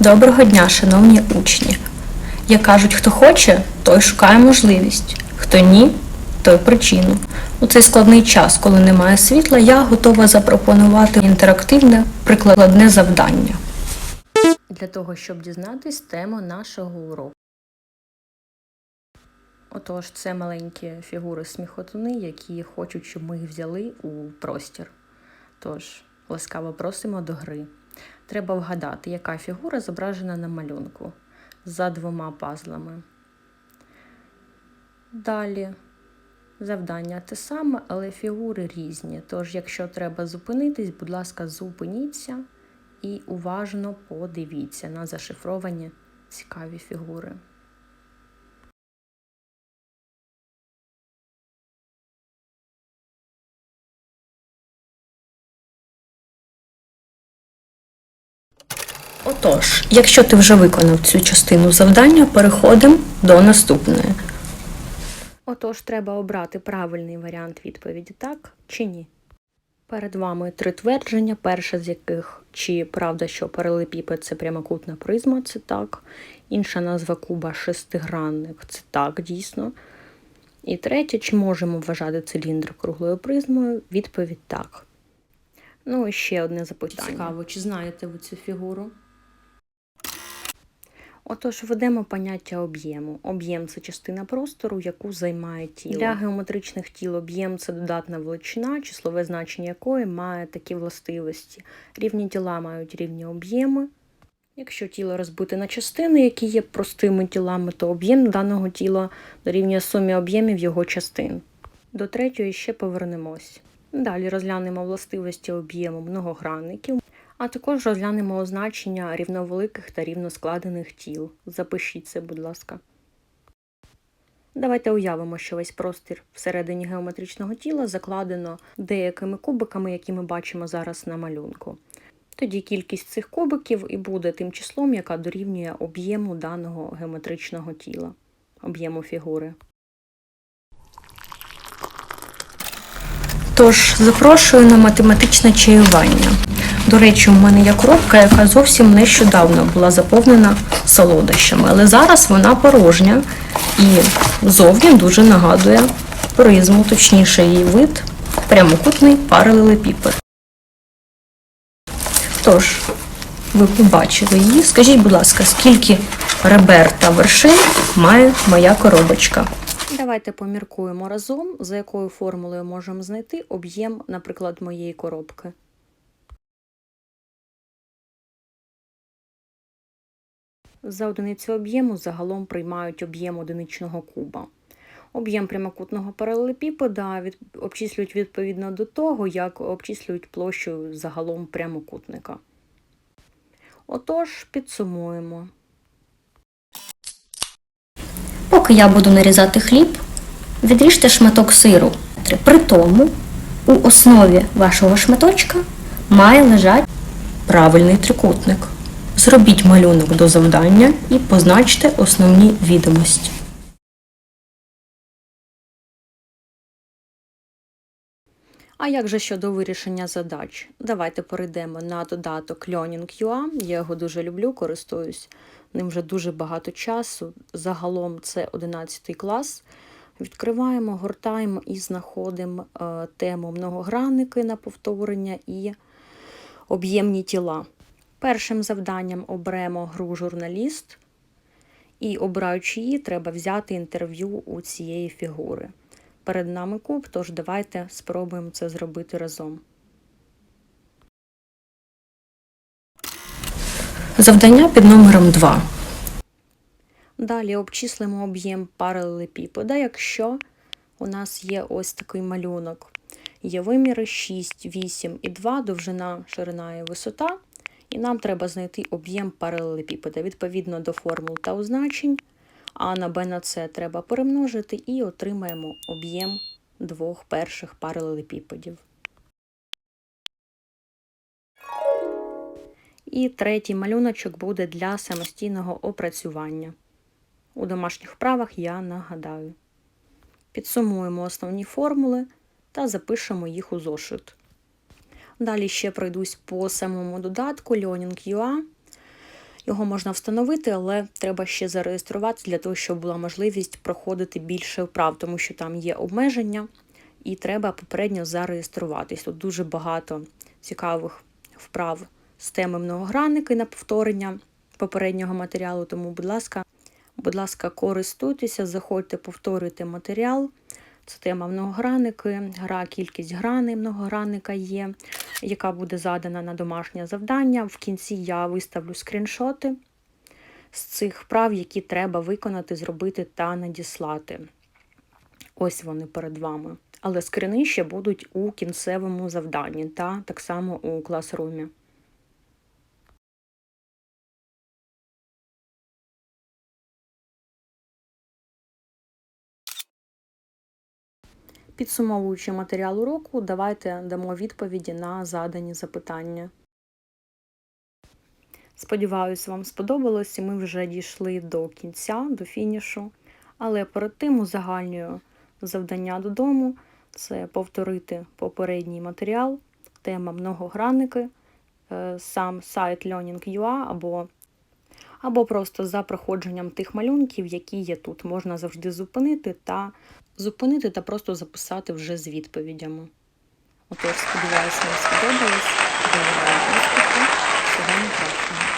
Доброго дня, шановні учні! Як кажуть, хто хоче, той шукає можливість, хто ні, той причину. У цей складний час, коли немає світла, я готова запропонувати інтерактивне прикладне завдання. Для того, щоб дізнатись тему нашого уроку. Отож, це маленькі фігури сміхотуни, які хочуть, щоб ми їх взяли у простір. Тож, ласкаво просимо до гри. Треба вгадати, яка фігура зображена на малюнку за двома пазлами. Далі завдання те саме, але фігури різні. Тож, якщо треба зупинитись, будь ласка, зупиніться і уважно подивіться на зашифровані цікаві фігури. Отож, якщо ти вже виконав цю частину завдання, переходимо до наступної. Отож, треба обрати правильний варіант відповіді так чи ні. Перед вами три твердження, перше з яких чи правда, що паралелепіпед – це прямокутна призма, це так. Інша назва куба шестигранник, це так, дійсно. І третє, чи можемо вважати циліндр круглою призмою? Відповідь так. Ну і ще одне запитання. Цікаво, чи знаєте ви цю фігуру? Отож, введемо поняття об'єму. Об'єм це частина простору, яку займає тіло. Для геометричних тіл об'єм це додатна величина, числове значення якої має такі властивості. Рівні тіла мають рівні об'єми. Якщо тіло розбите на частини, які є простими тілами, то об'єм даного тіла дорівнює сумі об'ємів його частин. До третьої ще повернемось. Далі розглянемо властивості об'єму многогранників, а також розглянемо означення рівновеликих та рівноскладених тіл. Запишіть це, будь ласка. Давайте уявимо, що весь простір всередині геометричного тіла закладено деякими кубиками, які ми бачимо зараз на малюнку. Тоді кількість цих кубиків і буде тим числом, яка дорівнює об'єму даного геометричного тіла, об'єму фігури. Тож запрошую на математичне чаювання. До речі, у мене є коробка, яка зовсім нещодавно була заповнена солодощами, але зараз вона порожня і зовні дуже нагадує призму, точніше її вид прямокутний паралелепіпед. Тож, ви побачили її. Скажіть, будь ласка, скільки ребер та вершин має моя коробочка? Давайте поміркуємо разом, за якою формулою можемо знайти об'єм, наприклад, моєї коробки. За одиницю об'єму загалом приймають об'єм одиничного куба. Об'єм прямокутного паралелепіпеда від... обчислюють відповідно до того, як обчислюють площу загалом прямокутника. Отож, підсумуємо. Поки я буду нарізати хліб, відріжте шматок сиру. При тому у основі вашого шматочка має лежати правильний трикутник. Зробіть малюнок до завдання і позначте основні відомості. А як же щодо вирішення задач? Давайте перейдемо на додаток Learning.ua. Я його дуже люблю, користуюсь ним вже дуже багато часу. Загалом це 11 клас. Відкриваємо, гортаємо і знаходимо е, тему многогранники на повторення і об'ємні тіла. Першим завданням оберемо гру журналіст, і, обираючи її, треба взяти інтерв'ю у цієї фігури. Перед нами куб, тож давайте спробуємо це зробити разом. Завдання під номером 2. Далі обчислимо об'єм паралелепіпеда, якщо у нас є ось такий малюнок. Є виміри 6, 8 і 2, довжина, ширина і висота. І нам треба знайти об'єм паралелепіпеда відповідно до формул та означень. А на b на c треба перемножити і отримаємо об'єм двох перших паралелепіпедів. І третій малюночок буде для самостійного опрацювання. У домашніх вправах я нагадаю. Підсумуємо основні формули та запишемо їх у зошит. Далі ще пройдусь по самому додатку Learning.ua Його можна встановити, але треба ще зареєструватися для того, щоб була можливість проходити більше вправ, тому що там є обмеження, і треба попередньо зареєструватись. Тут дуже багато цікавих вправ з теми многогранники на повторення попереднього матеріалу. Тому, будь ласка, будь ласка, користуйтеся, заходьте, повторюйте матеріал. Це тема многогранники, гра, кількість граней многогранника є, яка буде задана на домашнє завдання. В кінці я виставлю скріншоти з цих вправ, які треба виконати, зробити та надіслати. Ось вони перед вами. Але скрини ще будуть у кінцевому завданні та так само у класрумі. Підсумовуючи матеріал уроку, давайте дамо відповіді на задані запитання. Сподіваюсь, вам сподобалось, і ми вже дійшли до кінця, до фінішу. Але перед тим узагальнюю завдання додому це повторити попередній матеріал, тема многогранники, е, сам сайт Learning.ua або, або просто за проходженням тих малюнків, які є тут. Можна завжди зупинити та зупинити та просто записати вже з відповідями. Отож, сподіваюся, вам сподобалось. Бажаю успіху. Всього найкращого.